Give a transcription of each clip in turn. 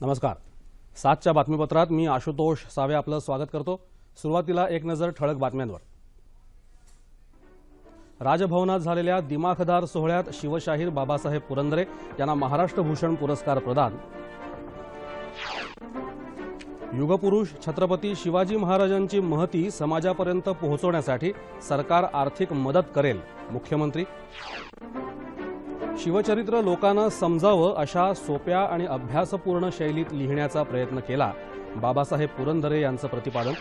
नमस्कार. सातच्या बातमीपत्रात मी आशुतोष सावे आपलं स्वागत करतो. सुरुवातीला एक नजर ठळक बातम्यांवर. राजभवनात झालेल्या दिमाखदार सोहळ्यात शिवशाहीर बाबासाहेब पुरंदरे यांना महाराष्ट्र भूषण पुरस्कार प्रदान. युगपुरुष छत्रपती शिवाजी महाराजांची महती समाजापर्यंत पोहोचवण्यासाठी सरकार आर्थिक मदत करेल मुख्यमंत्री. शिवचरित्र लोकांना समजावं अशा सोप्या आणि अभ्यासपूर्ण शैलीत लिहिण्याचा प्रयत्न केला. बाबासाहेब पुरंदरे यांचं प्रतिपादन.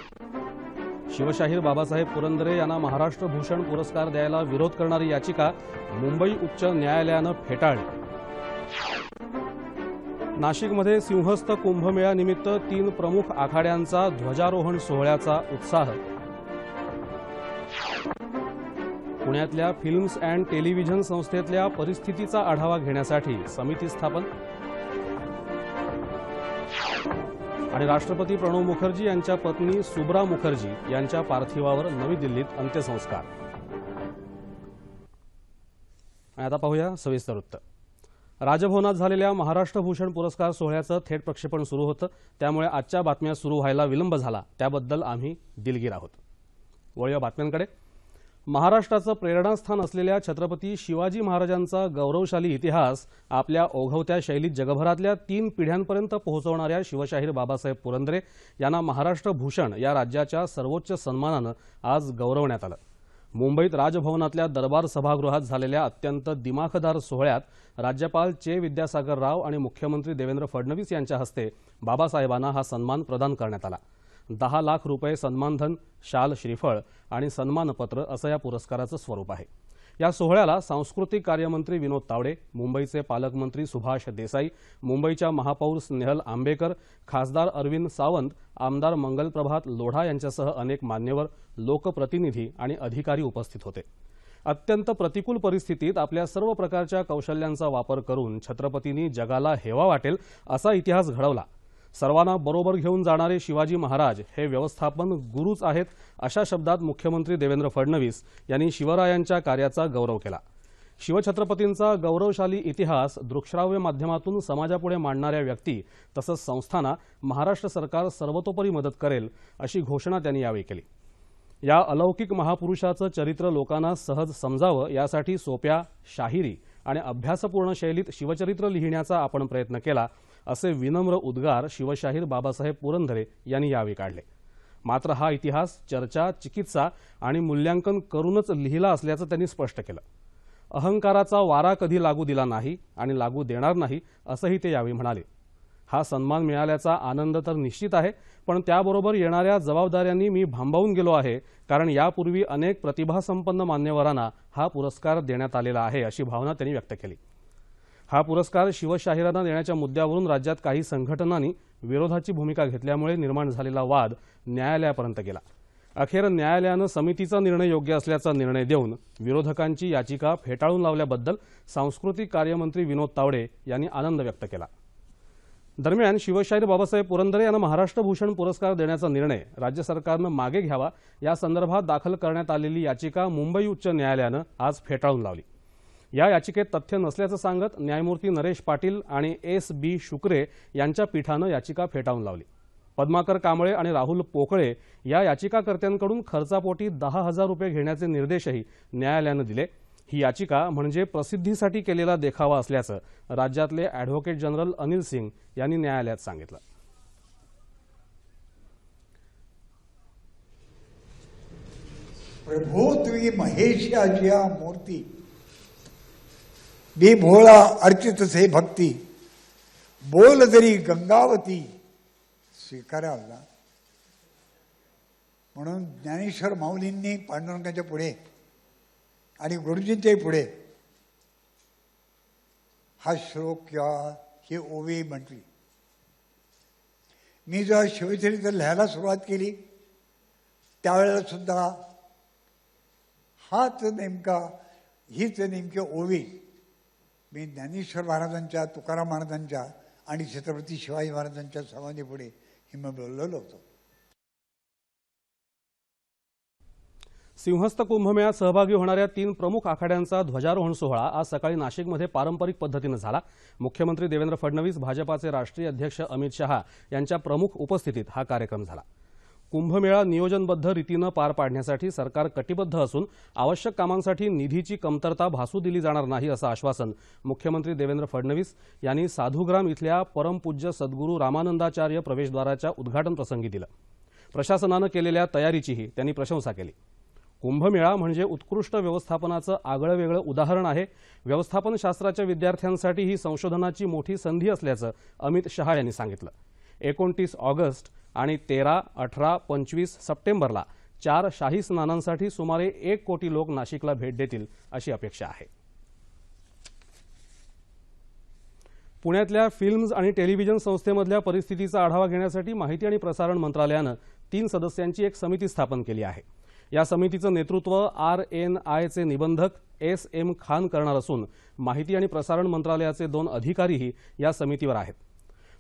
शिवशाहीर बाबासाहेब पुरंदरे यांना महाराष्ट्र भूषण पुरस्कार द्यायला विरोध करणारी याचिका मुंबई उच्च न्यायालयानं फेटाळली. नाशिकमध्ये सिंहस्थ कुंभमेळ्यानिमित्त तीन प्रमुख आखाड्यांचा ध्वजारोहण सोहळ्याचा उत्साह पुण्यातल्या फिल्म्स अँड टेलिव्हिजन संस्थेतल्या परिस्थितीचा आढावा घेण्यासाठी समिती स्थापन. आणि राष्ट्रपती प्रणव मुखर्जी यांच्या पत्नी सुब्रा मुखर्जी यांच्या पार्थिवावर नवी दिल्लीत अंत्यसंस्कार. आणि आता पाहूया सविस्तर वृत्त. राजभवनात झालेल्या महाराष्ट्र भूषण पुरस्कार सोहळ्याचं थेट प्रक्षेपण सुरू होतं. त्यामुळे आजच्या बातम्या सुरू व्हायला विलंब झाला. त्याबद्दल आम्ही दिलगीर आहोत. वळूया बातम्यांकडे. महाराष्ट्राचं प्रेरणास्थान असलेल्या छत्रपती शिवाजी महाराजांचा गौरवशाली इतिहास आपल्या ओघवत्या शैलीत जगभरातल्या तीन पिढ्यांपर्यंत पोहोचवणाऱ्या शिवशाहीर बाबासाहेब पुरंदरे यांना महाराष्ट्र भूषण या राज्याच्या सर्वोच्च सन्मानानं आज गौरवण्यात आलं. मुंबईत राजभवनातल्या दरबार सभागृहात झालेल्या अत्यंत दिमाखदार सोहळ्यात राज्यपाल चे विद्यासागर राव आणि मुख्यमंत्री देवेंद्र फडणवीस यांच्या हस्ते बाबासाहेबांना हा सन्मान प्रदान करण्यात आला. दहा लाख रुपये सन्मानधन शाल श्रीफळ आणि सन्मानपत्र असं या पुरस्काराचं स्वरूप आहे. या सोहळ्याला सांस्कृतिक कार्यमंत्री विनोद तावडे मुंबईचे पालकमंत्री सुभाष देसाई मुंबईच्या महापौर स्नेहल आंबेकर खासदार अरविंद सावंत आमदार मंगलप्रभात लोढा यांच्यासह अनेक मान्यवर लोकप्रतिनिधी आणि अधिकारी उपस्थित होते. अत्यंत प्रतिकूल परिस्थितीत आपल्या सर्व प्रकारच्या कौशल्यांचा वापर करून छत्रपतींनी जगाला हेवा वाटेल असा इतिहास घडवला. सर्वांना बरोबर घेऊन जाणारे शिवाजी महाराज हे व्यवस्थापन गुरुच आहेत अशा शब्दात मुख्यमंत्री देवेंद्र फडणवीस यांनी शिवरायांच्या कार्याचा गौरव केला. शिवछत्रपतींचा गौरवशाली इतिहास दृकश्राव्य माध्यमातून समाजापुढे मांडणाऱ्या व्यक्ती तसंच संस्थांना महाराष्ट्र सरकार सर्वतोपरी मदत करेल अशी घोषणा त्यांनी यावेळी केली. या अलौकिक महापुरुषाचं चरित्र लोकांना सहज समजावं यासाठी सोप्या शाहिरी आणि अभ्यासपूर्ण शैलीत शिवचरित्र लिहिण्याचा आपण प्रयत्न केला असे विनम्र उद्गार शिवशाहीर बाबासाहेब पुरंदरे यांनी यावेळी काढले. मात्र हा इतिहास चर्चा चिकित्सा आणि मूल्यांकन करूनच लिहिला असल्याचं त्यांनी स्पष्ट केलं. अहंकाराचा वारा कधी लागू दिला नाही आणि लागू देणार नाही असंही ते यावेळी म्हणाले. हा सन्मान मिळाल्याचा आनंद तर निश्चित आहे पण त्याबरोबर येणाऱ्या जबाबदाऱ्यांनी मी भांबावून गेलो आहे कारण यापूर्वी अनेक प्रतिभासंपन्न मान्यवरांना हा पुरस्कार देण्यात आलेला आहे अशी भावना त्यांनी व्यक्त केली. हा पुरस्कार शिवशाहिरांना देण्याच्या मुद्द्यावरून राज्यात काही संघटनांनी विरोधाची भूमिका घेतल्यामुळे निर्माण झालेला वाद न्यायालयापर्यंत गेला. अखेर न्यायालयानं समितीचा निर्णय योग्य असल्याचा निर्णय देऊन विरोधकांची याचिका फेटाळून लावल्याबद्दल सांस्कृतिक कार्यमंत्री विनोद तावडे यांनी आनंद व्यक्त केला. दरम्यान शिवशाहीर बाबासाहेब पुरंदरे यांना महाराष्ट्र भूषण पुरस्कार देण्याचा निर्णय राज्य सरकारनं मागे घ्यावा या संदर्भात दाखल करण्यात आलेली याचिका मुंबई उच्च न्यायालयानं आज फेटाळून लावली. या याचिकेत तथ्य नसल्याचं सांगत न्यायमूर्ती नरेश पाटील आणि एस बी शुक्रे यांच्या पीठानं याचिका फेटाळून लावली. पद्माकर कांबळे आणि राहुल पोकळे या याचिकाकर्त्यांकडून खर्चापोटी दहा हजार रुपये घेण्याचे निर्देशही न्यायालयानं दिले. ही याचिका म्हणजे प्रसिद्धीसाठी केलेला देखावा असल्याचं राज्यातले अॅडव्होकेट जनरल अनिल सिंग यांनी न्यायालयात सांगितलं. प्रभो तुझी महेश मूर्ती मी भोळा अर्चित से भक्ती बोल जरी गंगावती स्वीकारावला म्हणून ज्ञानेश्वर माऊलींनी पांडुरंगाच्या पुढे आणि गुरुजींच्याही पुढे हा श्लोक किंवा हे ओवी म्हटली मी जेव्हा शिवचरित्र लिहायला सुरुवात केली त्यावेळेला सुद्धा हाच नेमका हीच नेमकी ओवी मी ज्ञानेश्वर महाराजांच्या तुकाराम महाराजांच्या आणि छत्रपती शिवाजी महाराजांच्या समाधीपुढे ही मी बोललेलो होतो. सिंहस्थ कुंभमेळ्यात सहभागी होणाऱ्या तीन प्रमुख आखाड्यांचा ध्वजारोहण सोहळा आज सकाळी नाशिकमध्ये पारंपरिक पद्धतीनं झाला. मुख्यमंत्री देवेंद्र फडणवीस भाजपाचे राष्ट्रीय अध्यक्ष अमित शहा यांच्या प्रमुख उपस्थितीत हा कार्यक्रम झाला. कुंभमेळा नियोजनबद्ध रीतीनं पार पाडण्यासाठी सरकार कटिबद्ध असून आवश्यक कामांसाठी निधीची कमतरता भासू दिली जाणार नाही असं आश्वासन मुख्यमंत्री देवेंद्र फडणवीस यांनी साधुग्राम इथल्या परमपूज्य सद्गुरू रामानंदाचार्य प्रवेशद्वाराच्या उद्घाटन प्रसंगी दिलं. प्रशासनानं केलेल्या तयारीचीही त्यांनी प्रशंसा केली. कुंभमेळा म्हणजे उत्कृष्ट व्यवस्थापनाचं आगळं वेगळं उदाहरण आहे. व्यवस्थापन शास्त्राच्या विद्यार्थ्यांसाठी ही संशोधनाची मोठी संधी असल्याचं अमित शहा यांनी सांगितलं. एकोणतीस ऑगस्ट आणि तेरा अठरा पंचवीस सप्टेंबरला चार शाही स्नानांसाठी सुमारे एक कोटी लोक नाशिकला भेट देतील अशी अपेक्षा आहे. पुण्यातल्या फिल्म्स आणि टेलिव्हिजन संस्थेमधल्या परिस्थितीचा आढावा घेण्यासाठी माहिती आणि प्रसारण मंत्रालयानं तीन सदस्यांची एक समिती स्थापन केली आहे. या समितीचं नेतृत्व आर एन आयचे निबंधक एस एम खान करणार असून माहिती आणि प्रसारण मंत्रालयाचे दोन अधिकारीही या समितीवर आहेत.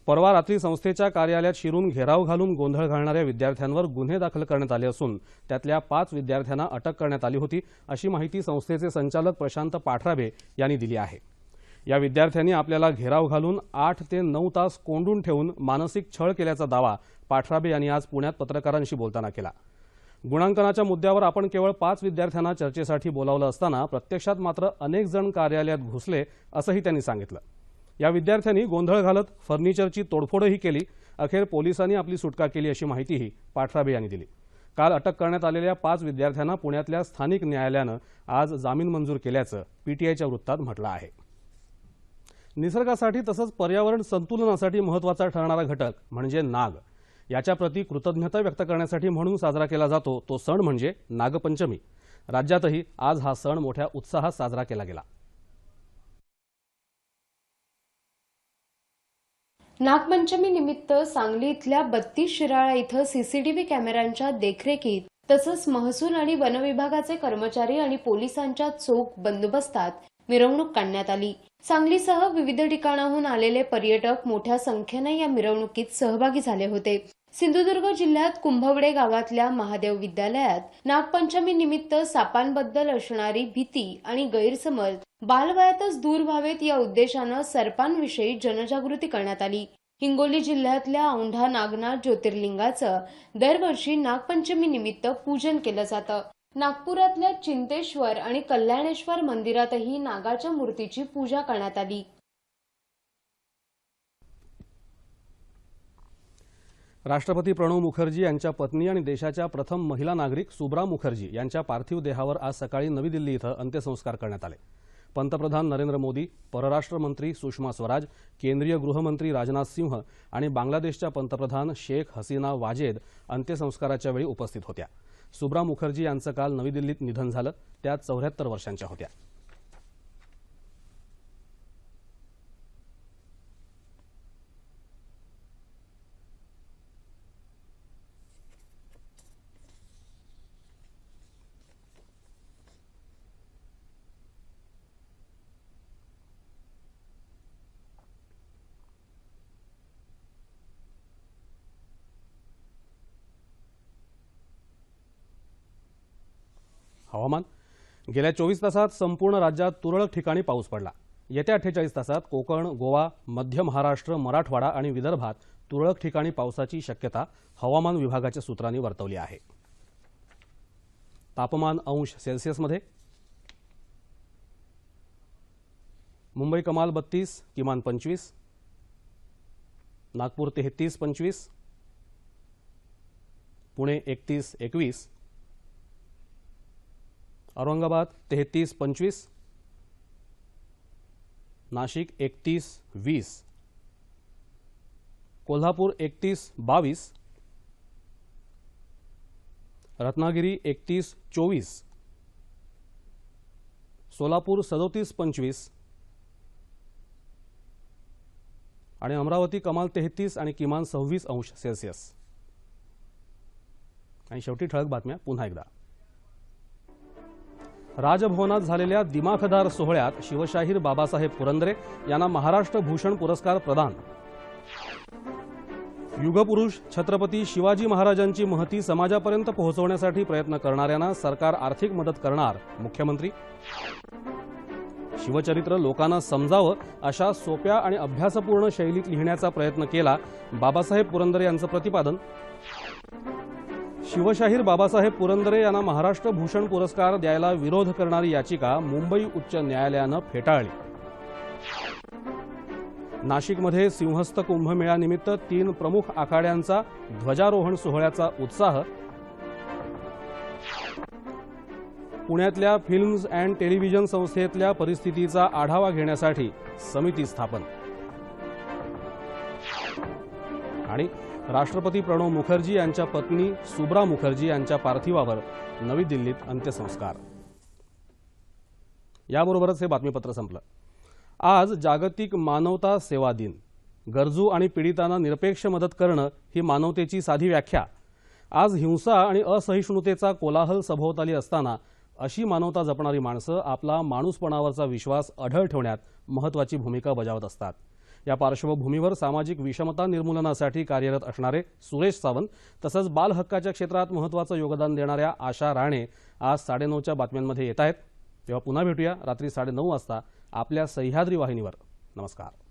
परवा रात्री संस्थेच्या कार्यालयात शिरून घेराव घालून गोंधळ घालणाऱ्या विद्यार्थ्यांवर गुन्हे दाखल करण्यात आले असून त्यातल्या पाच विद्यार्थ्यांना अटक करण्यात आली होती अशी माहिती संस्थेचे संचालक प्रशांत पाठराबे यांनी दिली आहे. या विद्यार्थ्यांनी आपल्याला घेराव घालून आठ ते नऊ तास कोंडून ठेवून मानसिक छळ केल्याचा दावा पाठराबे यांनी आज पुण्यात पत्रकारांशी बोलताना केला. गुणांकनाच्या मुद्द्यावर आपण केवळ पाच विद्यार्थ्यांना चर्चेसाठी बोलावलं असताना प्रत्यक्षात मात्र अनेक जण कार्यालयात घुसले असंही त्यांनी सांगितलं. या विद्यार्थ्यांनी गोंधळ घालत फर्निचरची तोडफोडही केली. अखेर पोलिसांनी आपली सुटका केली अशी माहितीही पाठराबे यांनी दिली. काल अटक करण्यात आलेल्या पाच विद्यार्थ्यांना पुण्यातल्या स्थानिक न्यायालयानं आज जामीन मंजूर केल्याचं पीटीआयच्या वृत्तात म्हटलं आहे. निसर्गासाठी तसंच पर्यावरण संतुलनासाठी महत्त्वाचा ठरणारा घटक म्हणजे नाग. याच्याप्रती कृतज्ञता व्यक्त करण्यासाठी म्हणून साजरा केला जातो तो सण म्हणजे नागपंचमी. राज्यातही आज हा सण मोठ्या उत्साहात साजरा केला गेला. नागपंचमी निमित्त सांगली इथल्या बत्तीस शिराळा इथं सीसीटीव्ही कॅमेऱ्यांच्या देखरेखीत तसंच महसूल आणि वनविभागाचे कर्मचारी आणि पोलिसांच्या चोख बंदोबस्तात मिरवणूक काढण्यात आली. सांगलीसह विविध ठिकाणाहून आलेले पर्यटक मोठ्या संख्येने या मिरवणुकीत सहभागी झाले होते. सिंधुदुर्ग जिल्ह्यात कुंभवडे गावातल्या महादेव विद्यालयात नागपंचमी निमित्त सापांबद्दल असणारी भीती आणि गैरसमज बालवयातच दूर व्हावेत या उद्देशानं सर्पांविषयी जनजागृती करण्यात आली. हिंगोली जिल्ह्यातल्या औंढा नागनाथ ज्योतिर्लिंगाचं दरवर्षी नागपंचमी निमित्त पूजन केलं जातं. नागपुरातल्या चिंतेश्वर आणि कल्याणेश्वर मंदिरातही नागाच्या मूर्तीची पूजा करण्यात आली. राष्ट्रपती प्रणव मुखर्जी यांच्या पत्नी आणि देशाच्या प्रथम महिला नागरिक सुब्रा मुखर्जी यांच्या पार्थिव देहावर आज सकाळी नवी दिल्ली इथं अंत्यसंस्कार करण्यात आले. पंतप्रधान नरेंद्र मोदी परराष्ट्र मंत्री सुषमा स्वराज केंद्रीय गृहमंत्री राजनाथ सिंह आणि बांगलादेशच्या पंतप्रधान शेख हसीना वाजेद अंत्यसंस्काराच्या वेळी उपस्थित होत्या. सुब्रा मुखर्जी यांचं काल नवी दिल्लीत निधन झालं त्या चौऱ्याहत्तर वर्षांच्या होत्या. हवामान. गेल्या चोवीस तासात संपूर्ण राज्यात तुरळक ठिकाणी पाऊस पडला. येत्या अठ्ठेचाळीस तासात कोकण गोवा मध्य महाराष्ट्र मराठवाडा आणि विदर्भात तुरळक ठिकाणी पावसाची शक्यता हवामान विभागाच्या सूत्रांनी वर्तवली आहे. तापमान अंश सेल्सिअसमध्ये मुंबई कमाल बत्तीस किमान पंचवीस. नागपूर तेहतीस पंचवीस. पुणे एकतीस एकवीस. औरंगाबाद तेहतीस पंचवीस. नाशिक एकतीस वीस. कोल्हापूर एकतीस बावीस. रत्नागिरी एकतीस चोवीस. सोलापूर सदोतीस पंचवीस. आणि अमरावती कमाल तेहतीस आणि किमान सव्वीस अंश सेल्सिअस. आणि शेवटी ठळक बातम्या पुन्हा एकदा. राजभवनात झालेल्या दिमाखदार सोहळ्यात शिवशाहीर बाबासाहेब पुरंदरे यांना महाराष्ट्र भूषण पुरस्कार प्रदान. युगपुरुष छत्रपती शिवाजी महाराजांची महती समाजापर्यंत पोहोचवण्यासाठी प्रयत्न करणाऱ्यांना सरकार आर्थिक मदत करणार मुख्यमंत्री. शिवचरित्र लोकांना समजावं अशा सोप्या आणि अभ्यासपूर्ण शैलीत लिहिण्याचा प्रयत्न केला बाबासाहेब पुरंदरे यांचं प्रतिपादन. शिवशाहीर बाबासाहेब पुरंदरे यांना महाराष्ट्र भूषण पुरस्कार द्यायला विरोध करणारी याचिका मुंबई उच्च न्यायालयानं फेटाळली. नाशिकमध्ये सिंहस्थ कुंभमेळ्यानिमित्त तीन प्रमुख आखाड्यांचा ध्वजारोहण सोहळ्याचा उत्साह. पुण्यातल्या फिल्म्स अँड टेलिव्हिजन संस्थेतल्या परिस्थितीचा आढावा घेण्यासाठी समिती स्थापन. आणि राष्ट्रपती प्रणव मुखर्जी यांच्या पत्नी सुब्रा मुखर्जी यांच्या पार्थिवावर नवी दिल्लीत अंत्यसंस्कार. याबरोबरच हे बातमीपत्र संपलं. आज जागतिक मानवता सेवा दिन. गरजू आणि पीडितांना निरपेक्ष मदत करणं ही मानवतेची साधी व्याख्या. आज हिंसा आणि असहिष्णुतेचा कोलाहल सभोवताली असताना अशी मानवता जपणारी माणसं आपला माणूसपणावरचा विश्वास अढळ ठेवण्यात महत्वाची भूमिका बजावत असतात. या पार्श्वभूमीवर सामाजिक विषमता निर्मूलनासाठी कार्यरत असणारे सुरेश सावंत तसंच बाल हक्काच्या क्षेत्रात महत्वाचं योगदान देणाऱ्या आशा राणे आज साडेनऊच्या बातम्यांमध्ये येत आहेत. तेव्हा पुन्हा भेटूया रात्री साडेनऊ वाजता आपल्या सह्याद्री वाहिनीवर. नमस्कार.